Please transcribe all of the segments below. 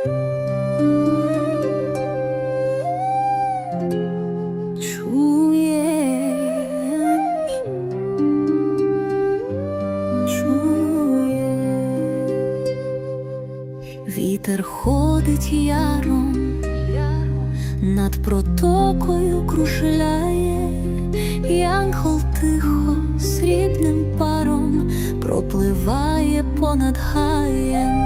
Вітер ходить яром, над протокою кружляє, Янгол тихо срібним паром. Пропливає понад гаєм,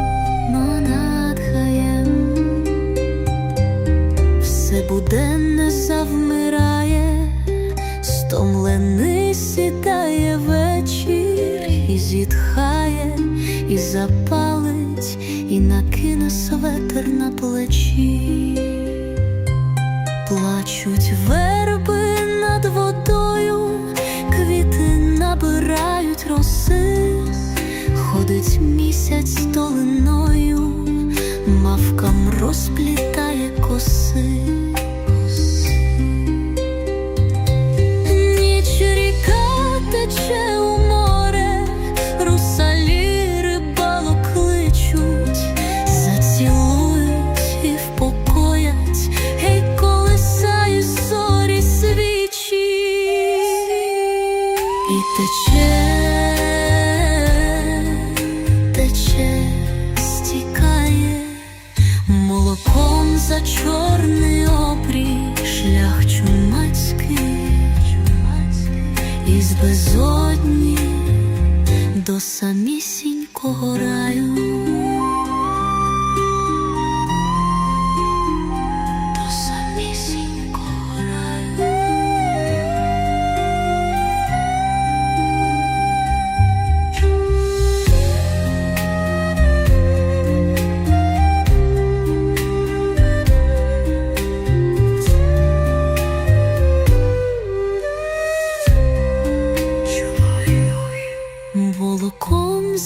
завмирає, стомлений сідає вечір і зітхає, і запалить, і накине светер на плечі. Плачуть верби над водою, квіти набирають роси, ходить місяць безодні до самісінького раю.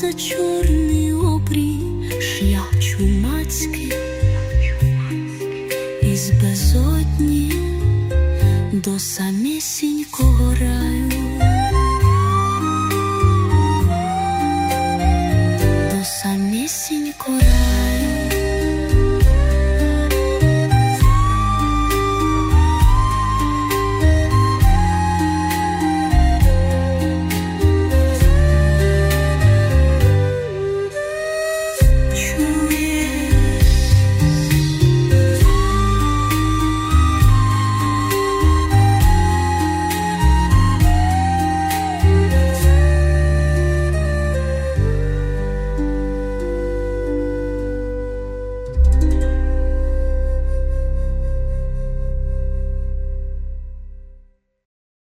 За чорний обрій, шлях чумацький, із безодні до самісінького раю. Ooh.